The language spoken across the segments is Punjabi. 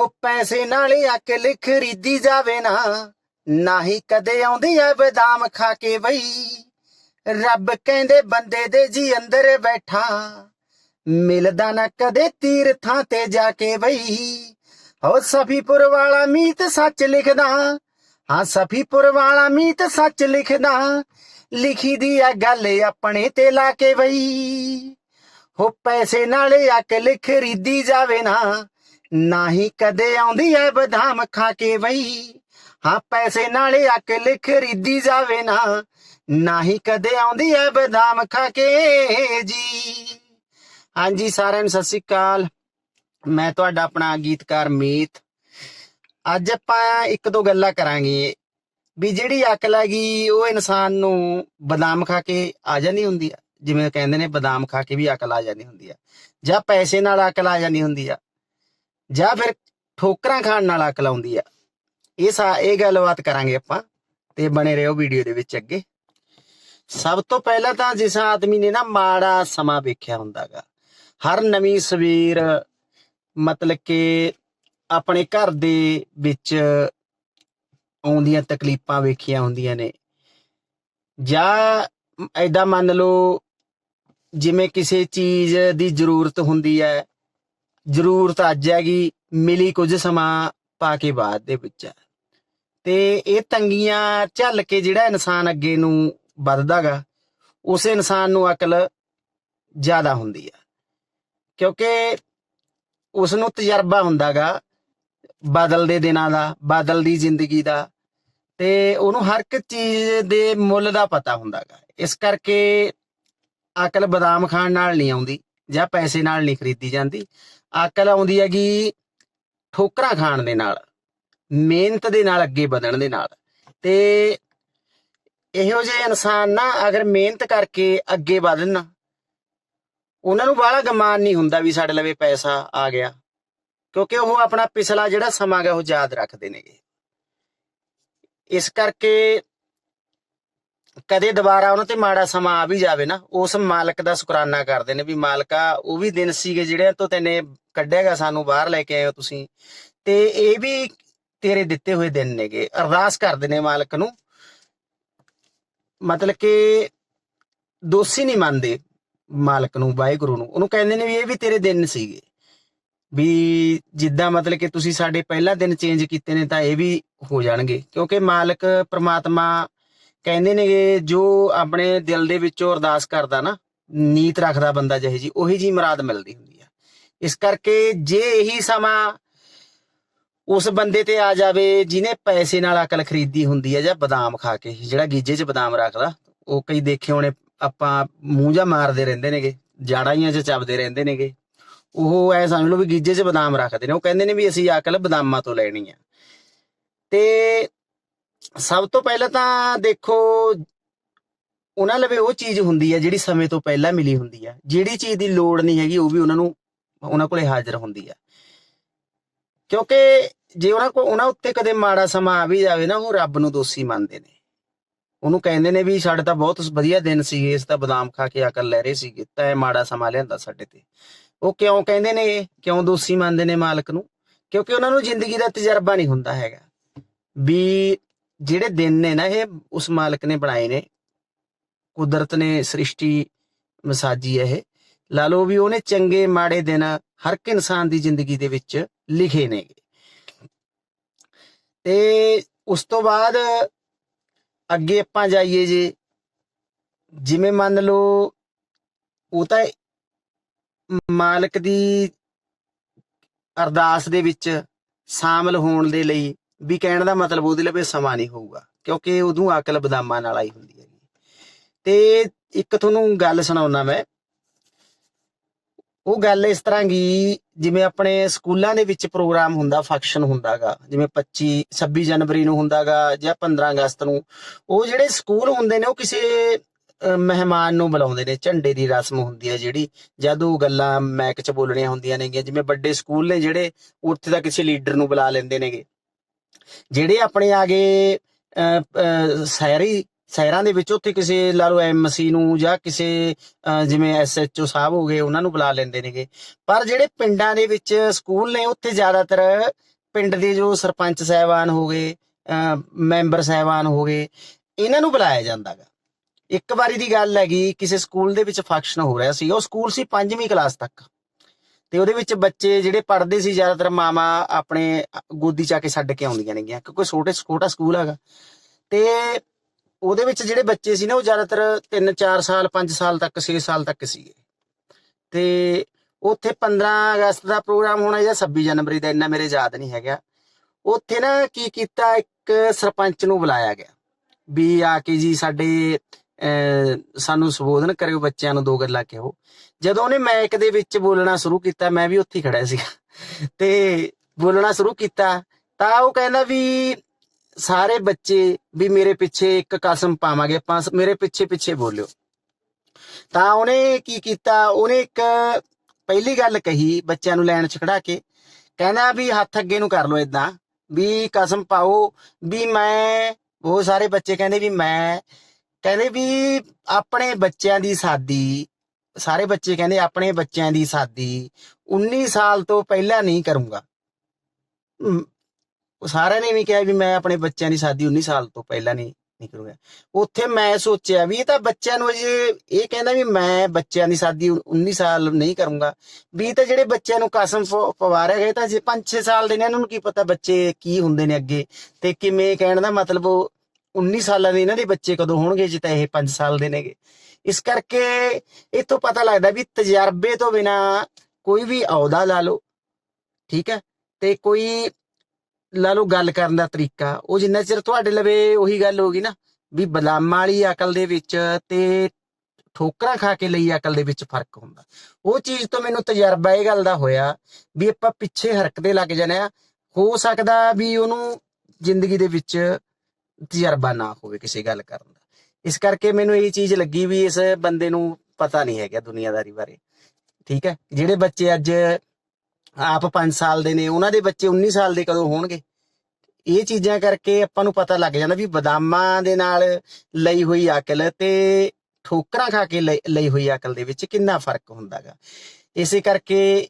ਹੋ ਪੈਸੇ ਨਾਲ ਅਕਲ ਖਰੀਦੀ ਜਾਵੇ ਨਾ। ਨਾਹੀ ਕਦੇ ਆਉਂਦੀ ਐ ਬਦਾਮ ਖਾ ਕੇ ਬਈ। ਰੱਬ ਕਹਿੰਦੇ ਬੰਦੇ ਦੇ ਜੀ ਅੰਦਰ ਬੈਠਾ। ਮਿਲਦਾ ਨਾ ਕਦੇ ਤੀਰਥਾਂ ਤੇ ਜਾ ਕੇ ਬਈ। ਹੋ ਸਫੀਪੁਰ ਵਾਲਾ ਮੀਤ ਸੱਚ ਲਿਖਦਾ। ਹਾਂ, ਸਫੀਪੁਰ ਵਾਲਾ ਮੀਤ ਸੱਚ ਲਿਖਦਾ। ਲਿਖੀ ਦੀ ਆ ਗੱਲ ਆਪਣੇ ਤੇ ਲਾ ਕੇ ਬਈ। ਹੋ ਪੈਸੇ ਨਾਲ ਅਕਲ ਖਰੀਦੀ ਜਾਵੇ ਨਾ। ਨਾਹੀ ਕਦੇ ਆਉਂਦੀ ਐ ਬਦਾਮ ਖਾ ਕੇ ਬਈ ਹਾਂ, ਪੈਸੇ ਨਾਲ ਅਕਲ ਖਰੀਦੀ ਜਾਵੇ ਨਾ। ਨਾਹੀ ਕਦੇ ਆਉਂਦੀ ਐ ਬਦਾਮ ਖਾ ਕੇ ਜੀ। ਹਾਂਜੀ, ਸਾਰਿਆਂ ਨੂੰ ਸਤਿ ਸ੍ਰੀ ਅਕਾਲ। ਮੈਂ ਤੁਹਾਡਾ ਆਪਣਾ ਗੀਤਕਾਰ ਮੀਤ। ਅੱਜ ਆਪਾਂ ਇੱਕ ਦੋ ਗੱਲਾਂ ਕਰਾਂਗੇ। ਵੀ ਜਿਹੜੀ ਅਕਲ ਹੈਗੀ ਉਹ ਇਨਸਾਨ ਨੂੰ ਬਦਾਮ ਖਾ ਕੇ ਆ ਜਾਂਦੀ ਹੁੰਦੀ ਆ। ਜਿਵੇਂ ਕਹਿੰਦੇ ਨੇ, ਬਦਾਮ ਖਾ ਕੇ ਵੀ ਅਕਲ ਆ ਜਾਂਦੀ ਹੁੰਦੀ ਆ। ਜਾਂ ਪੈਸੇ ਨਾਲ ਅਕਲ ਆ ਜਾਂਦੀ ਹੁੰਦੀ ਆ। ਜਾਂ ਫਿਰ ਠੋਕਰਾਂ ਖਾਣ ਨਾਲ ਅਕਲ ਆਉਂਦੀ ਆ। ਇਹ ਸਾ, ਇਹ ਗੱਲਬਾਤ ਕਰਾਂਗੇ ਆਪਾਂ ਤੇ ਬਣੇ ਰਹੋ ਵੀਡੀਓ ਦੇ ਵਿੱਚ ਅੱਗੇ। ਸਭ ਤੋਂ ਪਹਿਲਾਂ ਤਾਂ ਜਿਸ ਆਦਮੀ ਨੇ ਨਾ ਮਾੜਾ ਸਮਾਂ ਵੇਖਿਆ ਹੁੰਦਾਗਾ, ਹਰ ਨਵੀਂ ਸਵੇਰ ਮਤਲਬ ਕਿ ਆਪਣੇ ਘਰ ਦੇ ਵਿੱਚ ਆਉਂਦੀਆਂ ਤਕਲੀਫਾਂ ਵੇਖੀਆਂ ਹੁੰਦੀਆਂ ਨੇ। ਜਾਂ ਐਦਾਂ ਮੰਨ ਲਓ ਜਿਵੇਂ ਕਿਸੇ ਚੀਜ਼ ਦੀ ਜ਼ਰੂਰਤ ਹੁੰਦੀ ਹੈ ਜ਼ਰੂਰਤ ਅੱਜ ਹੈਗੀ, ਮਿਲੀ ਕੁਝ ਸਮਾਂ ਪਾ ਕੇ ਬਾਅਦ ਦੇ ਵਿੱਚ। ਤੇ ਇਹ ਤੰਗੀਆਂ ਝੱਲ ਕੇ ਜਿਹੜਾ ਇਨਸਾਨ ਅੱਗੇ ਨੂੰ ਵੱਧਦਾਗਾ ਉਸੇ ਇਨਸਾਨ ਨੂੰ ਅਕਲ ਜ਼ਿਆਦਾ ਹੁੰਦੀ ਆ। ਕਿਉਂਕਿ ਉਸ ਨੂੰ ਤਜਰਬਾ ਹੁੰਦਾਗਾ ਬਦਲਦੇ ਦਿਨਾਂ ਦਾ ਬਦਲਦੀ ਜ਼ਿੰਦਗੀ ਦਾ, ਤੇ ਉਹਨੂੰ ਹਰ ਇੱਕ ਚੀਜ਼ ਦੇ ਮੁੱਲ ਦਾ ਪਤਾ ਹੁੰਦਾਗਾ ਇਸ ਕਰਕੇ ਅਕਲ ਬਦਾਮ ਖਾਣ ਨਾਲ ਨਹੀਂ ਆਉਂਦੀ। ਜਾਂ ਪੈਸੇ ਨਾਲ ਨਹੀਂ ਖਰੀਦੀ ਜਾਂਦੀ। ਅਕਲ ਆਉਂਦੀ ਹੈਗੀ ਠੋਕਰਾਂ ਖਾਣ ਦੇ ਨਾਲ, ਮਿਹਨਤ ਦੇ ਨਾਲ ਅੱਗੇ ਵਧਣ ਦੇ ਨਾਲ। ਤੇ ਇਹੋ ਜਿਹੇ ਇਨਸਾਨ ਨਾ ਅਗਰ ਮਿਹਨਤ ਕਰਕੇ ਅੱਗੇ ਵਧਣ, ਉਹਨਾਂ ਨੂੰ ਬਾਹਲਾ ਗਮਾਨ ਨਹੀਂ ਹੁੰਦਾ ਵੀ ਸਾਡੇ ਲਵੇ ਪੈਸਾ ਆ ਗਿਆ। ਕਿਉਂਕਿ ਉਹ ਆਪਣਾ ਪਿਛਲਾ ਜਿਹੜਾ ਸਮਾਂ ਗਾ ਉਹ ਯਾਦ ਰੱਖਦੇ ਨੇਗੇ। ਇਸ ਕਰਕੇ ਕਦੇ ਦੁਬਾਰਾ ਉਹਨਾਂ ਤੇ ਮਾੜਾ ਸਮਾਂ ਆ ਵੀ ਜਾਵੇ ਨਾ, ਉਸ ਮਾਲਕ ਦਾ ਸ਼ੁਕਰਾਨਾ ਕਰਦੇ ਨੇ ਵੀ ਮਾਲਕਾ, ਉਹ ਵੀ ਦਿਨ ਸੀਗੇ ਜਿਹੜੇ ਤੋਂ ਤੈਨੇ ਕੱਢਿਆਗਾ ਸਾਨੂੰ ਬਾਹਰ ਲੈ ਕੇ ਆਏ ਹੋ ਤੁਸੀਂ। ਤੇ ਇਹ ਵੀ ਤੇਰੇ ਦਿੱਤੇ ਹੋਏ ਦਿਨ ਨੇਗੇ, ਅਰਦਾਸ ਕਰਦੇ ਨੇ ਮਾਲਕ ਨੂੰ। ਮਤਲਬ ਕਿ ਦੋਸ਼ੀ ਨਹੀਂ ਮੰਨਦੇ ਮਾਲਕ ਨੂੰ, ਵਾਹਿਗੁਰੂ ਨੂੰ। ਉਹਨੂੰ ਕਹਿੰਦੇ ਨੇ ਵੀ ਇਹ ਵੀ ਤੇਰੇ ਦਿਨ ਸੀਗੇ। ਵੀ ਜਿੱਦਾਂ ਮਤਲਬ ਕਿ ਤੁਸੀਂ ਸਾਡੇ ਪਹਿਲਾ ਦਿਨ ਚੇਂਜ ਕੀਤੇ ਨੇ ਤਾਂ ਇਹ ਵੀ ਹੋ ਜਾਣਗੇ। ਕਿਉਂਕਿ ਮਾਲਕ ਪ੍ਰਮਾਤਮਾ ਕਹਿੰਦੇ ਨੇਗੇ, ਜੋ ਆਪਣੇ ਦਿਲ ਦੇ ਵਿੱਚੋਂ ਅਰਦਾਸ ਕਰਦਾ ਨਾ, ਨੀਤ ਰੱਖਦਾ ਬੰਦਾ ਜਿਹੇ ਜੀ ਉਹੀ ਜੀ ਮੁਰਾਦ ਮਿਲਦੀ ਹੁੰਦੀ ਆ। ਇਸ ਕਰਕੇ ਜੇ ਇਹੀ ਸਮਾਂ ਉਸ ਬੰਦੇ ਤੇ ਆ ਜਾਵੇ, ਜਿਹਨੇ ਪੈਸੇ ਨਾਲ ਅਕਲ ਖਰੀਦੀ ਹੁੰਦੀ ਹੈ ਜਾਂ ਬਦਾਮ ਖਾ ਕੇ, ਜਿਹੜਾ ਗੀਜੇ 'ਚ ਬਦਾਮ ਰੱਖਦਾ, ਉਹ ਕਈ ਦੇਖੇ ਹੋਣੇ, ਆਪਾਂ ਮੂੰਹ ਜਾ ਮਾਰਦੇ ਰਹਿੰਦੇ ਨੇਗੇ, ਜਾੜਾਈਆਂ 'ਚ ਚੱਬਦੇ ਰਹਿੰਦੇ ਨੇਗੇ। ਉਹ ਐ ਸਮਝ ਲਓ ਵੀ ਗੀਜੇ 'ਚ ਬਦਾਮ ਰੱਖਦੇ ਨੇ, ਉਹ ਕਹਿੰਦੇ ਨੇ ਵੀ ਅਸੀਂ ਅਕਲ ਬਦਾਮਾਂ ਤੋਂ ਲੈਣੀ ਆ। ਤੇ ਸਭ ਤੋਂ ਪਹਿਲਾਂ ਤਾਂ ਦੇਖੋ, ਉਹਨਾਂ ਲਵੇ ਉਹ ਚੀਜ਼ ਹੁੰਦੀ ਹੈ ਜਿਹੜੀ ਸਮੇਂ ਤੋਂ ਪਹਿਲਾਂ ਮਿਲੀ ਹੁੰਦੀ ਹੈ। ਜਿਹੜੀ ਚੀਜ਼ ਦੀ ਲੋੜ ਨਹੀਂ ਹੈਗੀ, ਉਹ ਵੀ ਉਹਨਾਂ ਨੂੰ, ਉਹਨਾਂ ਕੋਲੇ ਹਾਜ਼ਰ ਹੁੰਦੀ ਹੈ। ਕਿਉਂਕਿ ਜੇ ਉਹਨਾਂ ਕੋ, ਉਹਨਾਂ ਉੱਤੇ ਕਦੇ ਮਾੜਾ ਸਮਾਂ ਆ ਵੀ ਜਾਵੇ ਨਾ, ਉਹ ਰੱਬ ਨੂੰ ਦੋਸ਼ੀ ਮੰਨਦੇ ਨੇ। ਉਹਨੂੰ ਕਹਿੰਦੇ ਨੇ ਵੀ ਸਾਡੇ ਤਾਂ ਬਹੁਤ ਵਧੀਆ ਦਿਨ ਸੀਗੇ ਇਸ ਤਾਂ ਬਦਾਮ ਖਾ ਕੇ ਅਕਲ ਲੈ ਰਹੇ ਸੀਗੇ। ਤਾਂ ਇਹ ਮਾੜਾ ਸਮਾਂ ਲਿਆਂਦਾ ਸਾਡੇ ਤੇ। ਉਹ ਕਿਉਂ ਕਹਿੰਦੇ ਨੇ ਕਿਉਂ ਦੋਸ਼ੀ ਮੰਨਦੇ ਨੇ ਮਾਲਕ ਨੂੰ? ਕਿਉਂਕਿ ਉਹਨਾਂ ਨੂੰ ਜ਼ਿੰਦਗੀ ਦਾ ਤਜਰਬਾ ਨਹੀਂ ਹੁੰਦਾ ਹੈਗਾ। ਵੀ ਜਿਹੜੇ ਦਿਨ ਨੇ ਨਾ ਇਹ ਉਸ ਮਾਲਕ ਨੇ ਬਣਾਏ ਨੇ, ਕੁਦਰਤ ਨੇ ਸ੍ਰਿਸ਼ਟੀ ਮਸਾਜੀ ਹੈ ਇਹ। ਲਾ ਲਓ ਵੀ ਉਹਨੇ ਚੰਗੇ ਮਾੜੇ ਦਿਨ ਹਰ ਇੱਕ ਇਨਸਾਨ ਦੀ ਜ਼ਿੰਦਗੀ ਦੇ ਵਿੱਚ ਲਿਖੇ ਨੇ। ਤੇ ਉਸ ਤੋਂ ਬਾਅਦ ਅੱਗੇ ਆਪਾਂ ਜਾਈਏ ਜੇ, ਜਿਵੇਂ ਮੰਨ ਲਓ ਉਹ ਤਾਂ ਮਾਲਕ ਦੀ ਅਰਦਾਸ ਦੇ ਵਿੱਚ ਸ਼ਾਮਲ ਹੋਣ ਦੇ ਲਈ ਵੀ ਕਹਿਣ ਦਾ ਮਤਲਬ ਉਹਦੇ ਲਈ ਸਮਾਂ ਨਹੀਂ ਹੋਊਗਾ, ਕਿਉਂਕਿ ਉਦੋਂ ਅਕਲ ਬਦਾਮਾਂ ਨਾਲ ਆਈ ਹੁੰਦੀ ਹੈਗੀ। ਤੇ ਇੱਕ ਤੁਹਾਨੂੰ ਗੱਲ ਸੁਣਾਉਣਾ ਮੈਂ। ਉਹ ਗੱਲ ਇਸ ਤਰ੍ਹਾਂ ਕੀ ਜਿਵੇਂ ਆਪਣੇ ਸਕੂਲਾਂ ਦੇ ਵਿੱਚ ਪ੍ਰੋਗਰਾਮ ਹੁੰਦਾ, ਫੰਕਸ਼ਨ ਹੁੰਦਾਗਾ ਜਿਵੇਂ 25 26 ਜਨਵਰੀ ਨੂੰ ਹੁੰਦਾਗਾ ਜਾਂ 15 ਅਗਸਤ ਨੂੰ, ਉਹ ਜਿਹੜੇ ਸਕੂਲ ਹੁੰਦੇ ਨੇ ਉਹ ਕਿਸੇ ਮਹਿਮਾਨ ਨੂੰ ਬੁਲਾਉਂਦੇ ਨੇ, ਝੰਡੇ ਦੀ ਰਸਮ ਹੁੰਦੀ ਹੈ ਜਿਹੜੀ, ਜਦ ਉਹ ਗੱਲਾਂ ਮੈਕ 'ਚ ਬੋਲਣੀਆਂ ਹੁੰਦੀਆਂ ਨੇਗੀਆਂ, ਜਿਵੇਂ ਵੱਡੇ ਸਕੂਲ ਨੇ ਜਿਹੜੇ, ਉੱਥੇ ਦਾ ਕਿਸੇ ਲੀਡਰ ਨੂੰ ਬੁਲਾ ਲੈਂਦੇ ਨੇਗੇ। ਜਿਹੜੇ ਆਪਣੇ ਆਗੇ ਅਹ, ਅਹ, ਸ਼ਹਿਰੀ ਸ਼ਹਿਰਾਂ ਦੇ ਵਿੱਚ ਉੱਥੇ ਕਿਸੇ ਲਾ ਲਓ ਐਮਸੀ ਨੂੰ ਜਾਂ ਕਿਸੇ ਅਹ, ਜਿਵੇਂ ਐਸਐਚਓ ਸਾਹਿਬ ਹੋ ਗਏ ਉਹਨਾਂ ਨੂੰ ਬੁਲਾ ਲੈਂਦੇ ਨੇਗੇ। ਪਰ ਜਿਹੜੇ ਪਿੰਡਾਂ ਦੇ ਵਿੱਚ ਸਕੂਲ ਨੇ ਉੱਥੇ ਜ਼ਿਆਦਾਤਰ ਪਿੰਡ ਦੇ ਜੋ ਸਰਪੰਚ ਸਾਹਿਬਾਨ ਹੋ ਗਏ ਅਹ, ਮੈਂਬਰ ਸਾਹਿਬਾਨ ਹੋ ਗਏ ਇਹਨਾਂ ਨੂੰ ਬੁਲਾਇਆ ਜਾਂਦਾਗਾ ਇੱਕ ਵਾਰੀ ਦੀ ਗੱਲ ਹੈਗੀ ਕਿਸੇ ਸਕੂਲ ਦੇ ਵਿੱਚ ਫੰਕਸ਼ਨ ਹੋ ਰਿਹਾ ਸੀ ਉਹ ਸਕੂਲ ਸੀ ਪੰਜਵੀਂ ਕਲਾਸ ਤੱਕ। ਤੇ ਉਹਦੇ ਵਿੱਚ ਬੱਚੇ ਜਿਹੜੇ ਪੜ੍ਹਦੇ ਸੀ ਜ਼ਿਆਦਾਤਰ ਮਾਮਾ ਆਪਣੇ ਗੋਦੀ ਚ ਕੇ ਛੱਡ ਕੇ ਆਉਂਦੀਆਂ ਨੇਗੀਆਂ, ਕਿਉਂਕਿ ਛੋਟੇ ਛੋਟਾ ਸਕੂਲ ਹੈਗਾ। ਤੇ ਉਹਦੇ ਵਿੱਚ ਜਿਹੜੇ ਬੱਚੇ ਸੀ ਨਾ, ਉਹ ਜ਼ਿਆਦਾਤਰ 3 4 ਸਾਲ 5 ਸਾਲ ਤੱਕ 6 ਸਾਲ ਤੱਕ ਸੀਗੇ। ਤੇ ਉੱਥੇ 15 ਅਗਸਤ ਦਾ ਪ੍ਰੋਗਰਾਮ ਹੋਣਾ ਜਾਂ 26 ਜਨਵਰੀ ਦਾ, ਇੰਨਾ ਮੇਰੇ ਯਾਦ ਨਹੀਂ ਹੈਗਾ। ਉੱਥੇ ਨਾ ਕੀ ਕੀਤਾ, ਇੱਕ ਸਰਪੰਚ ਨੂੰ ਬੁਲਾਇਆ ਗਿਆ। ਵੀ ਆ ਕੇ ਜੀ ਸਾਡੇ ਸਾਨੂੰ ਸੰਬੋਧਨ ਕਰਿਓ ਬੱਚਿਆਂ ਨੂੰ ਦੋ ਗੱਲਾਂ ਕਹੋ। ਜਦੋਂ ਉਹਨੇ ਮਾਈਕ ਦੇ ਵਿੱਚ ਬੋਲਣਾ ਸ਼ੁਰੂ ਕੀਤਾ, ਮੈਂ ਵੀ ਉੱਥੇ ਖੜਾ ਸੀਗਾ। ਤੇ ਬੋਲਣਾ ਸ਼ੁਰੂ ਕੀਤਾ, ਤਾਂ ਉਹ ਕਹਿੰਦਾ ਵੀ ਸਾਰੇ ਬੱਚੇ ਵੀ ਮੇਰੇ ਪਿੱਛੇ ਇੱਕ ਕਸਮ ਪਾਵਾਂਗੇ, ਆਪਾਂ ਮੇਰੇ ਪਿੱਛੇ ਪਿੱਛੇ ਬੋਲਿਓ। ਤਾਂ ਉਹਨੇ ਕੀ ਕੀਤਾ, ਉਹਨੇ ਇੱਕ ਪਹਿਲੀ ਗੱਲ ਕਹੀ ਬੱਚਿਆਂ ਨੂੰ ਲੈਣ ਚ ਖੜਾ ਕੇ, ਕਹਿੰਦਾ ਵੀ ਹੱਥ ਅੱਗੇ ਨੂੰ ਕਰ ਲਓ ਇਦਾਂ ਵੀ ਕਸਮ ਪਾਓ, ਵੀ ਮੈਂ ਬਹੁਤ ਸਾਰੇ ਬੱਚੇ ਕਹਿੰਦੇ ਵੀ ਮੈਂ ਕਹਿੰਦੇ ਵੀ ਆਪਣੇ ਬੱਚਿਆਂ ਦੀ ਸਾਦੀ, ਸਾਰੇ ਬੱਚੇ ਕਹਿੰਦੇ ਆਪਣੇ ਬੱਚਿਆਂ ਦੀ ਸਾਦੀ 19 ਸਾਲ ਤੋਂ ਪਹਿਲਾਂ ਨਹੀਂ ਕਰੂੰਗਾ। ਉਹ ਸਾਰਿਆਂ ਨੇ ਵੀ ਕਿਹਾ ਵੀ ਮੈਂ ਆਪਣੇ ਬੱਚਿਆਂ ਦੀ ਸਾਦੀ 19 ਸਾਲ ਤੋਂ ਪਹਿਲਾਂ ਨਹੀਂ ਨਹੀਂ ਕਰੂੰਗਾ। ਉੱਥੇ ਮੈਂ ਸੋਚਿਆ ਵੀ ਇਹ ਤਾਂ ਬੱਚਿਆਂ ਨੂੰ ਅਜੇ ਇਹ ਕਹਿੰਦਾ ਵੀ ਮੈਂ ਬੱਚਿਆਂ ਦੀ ਸਾਦੀ 19 ਸਾਲ ਨਹੀਂ ਕਰੂੰਗਾ। ਵੀ ਤਾਂ ਜਿਹੜੇ ਬੱਚਿਆਂ ਨੂੰ ਕਸਮ ਪ- ਪਵਾ ਰਹੇ ਗਏ ਤਾਂ ਜੇ 5-6 ਸਾਲ ਦੇ ਨੇ, ਇਹਨਾਂ ਨੂੰ ਕੀ ਪਤਾ ਬੱਚੇ ਕੀ ਹੁੰਦੇ ਨੇ ਅੱਗੇ ਤੇ ਕਿਵੇਂ ਕਹਿਣ ਦਾ ਮਤਲਬ ਉਹ 19 ਸਾਲਾਂ ਦੇ ਇਹਨਾਂ ਦੇ ਬੱਚੇ ਕਦੋਂ ਹੋਣਗੇ ਜੇ ਤਾਂ ਇਹ 5 ਸਾਲ ਦੇ ਨੇਗੇ? ਇਸ ਕਰਕੇ ਇਹ ਤੋਂ ਪਤਾ ਲੱਗਦਾ ਵੀ ਤਜਰਬੇ ਤੋਂ ਬਿਨਾ ਕੋਈ ਵੀ ਅਹੁਦਾ ਲਾ ਲਓ, ਠੀਕ ਹੈ? ਤੇ ਕੋਈ ਲਾ ਲਓ ਗੱਲ ਕਰਨ ਦਾ ਤਰੀਕਾ, ਉਹ ਜਿੰਨਾ ਚਿਰ ਤੁਹਾਡੇ ਲਵੇ ਉਹੀ ਗੱਲ ਹੋਗੀ ਨਾ, ਵੀ ਬਦਾਮਾਂ ਵਾਲੀ ਅਕਲ ਦੇ ਵਿੱਚ ਤੇ ਠੋਕਰਾਂ ਖਾ ਕੇ ਲਈ ਅਕਲ ਦੇ ਵਿੱਚ ਫ਼ਰਕ ਹੁੰਦਾ। ਉਹ ਚੀਜ਼ ਤੋਂ ਮੈਨੂੰ ਤਜਰਬਾ ਇਹ ਗੱਲ ਦਾ ਹੋਇਆ ਵੀ ਆਪਾਂ ਪਿੱਛੇ ਹਰਕਦੇ ਲੱਗ ਜਾਣੇ ਆ ਹੋ ਸਕਦਾ ਵੀ ਉਹਨੂੰ ਜ਼ਿੰਦਗੀ ਦੇ ਵਿੱਚ ਤਜਰਬਾ ਨਾ ਹੋਵੇ ਕਿਸੇ ਗੱਲ ਕਰਨ ਦਾ। ਇਸ ਕਰਕੇ ਮੈਨੂੰ ਇਹ ਚੀਜ਼ ਲੱਗੀ ਵੀ ਇਸ ਬੰਦੇ ਨੂੰ ਪਤਾ ਨਹੀਂ ਹੈਗਾ ਦੁਨੀਆਦਾਰੀ ਬਾਰੇ। ਠੀਕ ਹੈ? ਜਿਹੜੇ ਬੱਚੇ ਅੱਜ ਆਪ 5 ਸਾਲ ਦੇ ਨੇ, ਉਹਨਾਂ ਦੇ ਬੱਚੇ 19 ਸਾਲ ਦੇ ਕਦੋਂ ਹੋਣਗੇ? ਇਹ ਚੀਜ਼ਾਂ ਕਰਕੇ ਆਪਾਂ ਨੂੰ ਪਤਾ ਲੱਗ ਜਾਂਦਾ ਵੀ ਬਦਾਮਾਂ ਦੇ ਨਾਲ ਲਈ ਹੋਈ ਅਕਲ ਤੇ ਠੋਕਰਾਂ ਖਾ ਕੇ ਲਈ ਹੋਈ ਅਕਲ ਦੇ ਵਿੱਚ ਕਿੰਨਾ ਫ਼ਰਕ ਹੁੰਦਾਗਾ। ਇਸੇ ਕਰਕੇ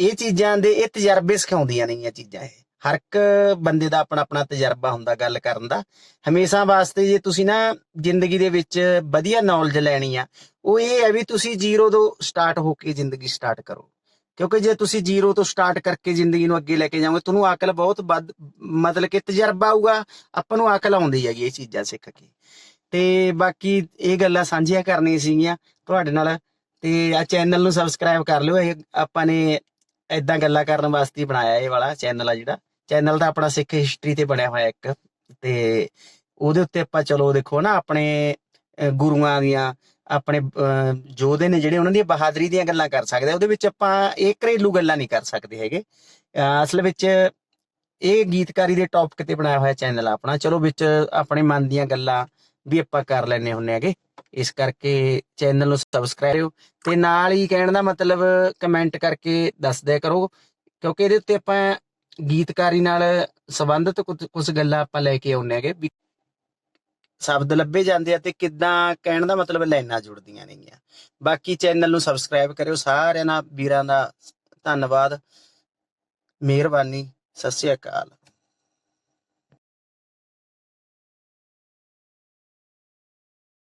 ਇਹ ਚੀਜ਼ਾਂ ਦੇ, ਇਹ ਤਜਰਬੇ ਸਿਖਾਉਂਦੀਆਂ ਨਹੀਂ ਇਹ ਚੀਜ਼ਾਂ ਇਹ। ਹਰ ਇੱਕ ਬੰਦੇ ਦਾ ਆਪਣਾ ਆਪਣਾ ਤਜਰਬਾ ਹੁੰਦਾ ਗੱਲ ਕਰਨ ਦਾ। ਹਮੇਸ਼ਾ ਵਾਸਤੇ ਜੇ ਤੁਸੀਂ ਨਾ ਜ਼ਿੰਦਗੀ ਦੇ ਵਿੱਚ ਵਧੀਆ ਨੌਲੇਜ ਲੈਣੀ ਆ, ਉਹ ਇਹ ਹੈ ਵੀ ਤੁਸੀਂ ਜ਼ੀਰੋ ਤੋਂ ਸਟਾਰਟ ਹੋ ਕੇ ਜ਼ਿੰਦਗੀ ਸਟਾਰਟ ਕਰੋ। ਕਿਉਂਕਿ ਜੇ ਤੁਸੀਂ ਜ਼ੀਰੋ ਤੋਂ ਸਟਾਰਟ ਕਰਕੇ ਜ਼ਿੰਦਗੀ ਨੂੰ ਅੱਗੇ ਲੈ ਕੇ ਜਾਓਗੇ, ਤੁਹਾਨੂੰ ਅਕਲ ਬਹੁਤ ਵੱਧ, ਮਤਲਬ ਕਿ ਤਜਰਬਾ ਆਊਗਾ, ਆਪਾਂ ਨੂੰ ਅਕਲ ਆਉਂਦੀ ਹੈਗੀ ਇਹ ਚੀਜ਼ਾਂ ਸਿੱਖ ਕੇ। ਤੇ ਬਾਕੀ ਇਹ ਗੱਲਾਂ ਸਾਂਝੀਆਂ ਕਰਨੀਆਂ ਸੀਗੀਆਂ ਤੁਹਾਡੇ ਨਾਲ, ਤੇ ਆ ਚੈਨਲ ਨੂੰ ਸਬਸਕ੍ਰਾਈਬ ਕਰ ਲਿਓ, ਇਹ ਆਪਾਂ ਨੇ ਇਦਾਂ ਗੱਲਾਂ ਕਰਨ ਵਾਸਤੇ ਬਣਾਇਆ ਇਹ ਵਾਲਾ ਚੈਨਲ ਆ ਜਿਹੜਾ। ਚੈਨਲ ਦਾ ਆਪਣਾ ਸਿੱਖ ਹਿਸਟਰੀ ਤੇ ਬਣਿਆ ਹੋਇਆ ਇੱਕ ਤੇ ਉਹਦੇ ਉੱਤੇ ਆਪਾਂ ਚਲੋ ਦੇਖੋ ਨਾ ਆਪਣੇ ਗੁਰੂਆਂ ਦੀਆਂ ਆਪਣੇ ਅਹ, ਨੇ ਜਿਹੜੇ ਉਹਨਾਂ ਦੀ ਬਹਾਦਰੀ ਦੀਆਂ ਗੱਲਾਂ ਕਰ ਸਕਦੇ ਉਹਦੇ ਵਿੱਚ ਆਪਾਂ ਇਹ ਘਰੇਲੂ ਗੱਲਾਂ ਨਹੀਂ ਕਰ ਸਕਦੇ ਹੈਗੇ। ਅਸਲ ਵਿੱਚ ਇਹ ਗੀਤਕਾਰੀ ਦੇ ਟੌਪਿਕ ਤੇ ਬਣਾਇਆ ਹੋਇਆ ਚੈਨਲ ਆਪਣਾ ਚਲੋ ਵਿੱਚ ਆਪਣੇ ਮਨ ਦੀਆਂ ਗੱਲਾਂ ਵੀ ਆਪਾਂ ਕਰ ਲੈਣੇ ਹੁੰਨੇ ਹੈਗੇ। ਇਸ ਕਰਕੇ ਚੈਨਲ ਨੂੰ ਸਬਸਕ੍ਰਾਈਬ ਕਰਿਓ ਤੇ ਨਾਲ ਹੀ ਕਹਿਣ ਦਾ ਮਤਲਬ ਕਮੈਂਟ ਕਰਕੇ ਦੱਸ ਦਿਆ ਕਰੋ ਕਿਉਂਕਿ ਇਹਦੇ ਉੱਤੇ ਆਪਾਂ ਗੀਤਕਾਰੀ ਨਾਲ ਸੰਬੰਧਿਤ ਕੁਝ ਗੱਲਾਂ ਆਪਾਂ ਲੈ ਕੇ ਆਉਂਦੇ ਹੈਗੇ ਵੀ ਸ਼ਬਦ ਲੱਭੇ ਜਾਂਦੇ ਆ ਤੇ ਕਿੱਦਾਂ ਕਹਿਣ ਦਾ ਮਤਲਬ ਲਾਈਨਾਂ ਜੁੜਦੀਆਂ ਨੇਗੀਆਂ। ਬਾਕੀ ਚੈਨਲ ਨੂੰ ਸਬਸਕ੍ਰਾਈਬ ਕਰਿਓ, ਸਾਰਿਆਂ ਨਾਲ ਵੀਰਾਂ ਦਾ ਧੰਨਵਾਦ। ਮਿਹਰਬਾਨੀ, ਸਤਿ ਸ਼੍ਰੀ ਅਕਾਲ।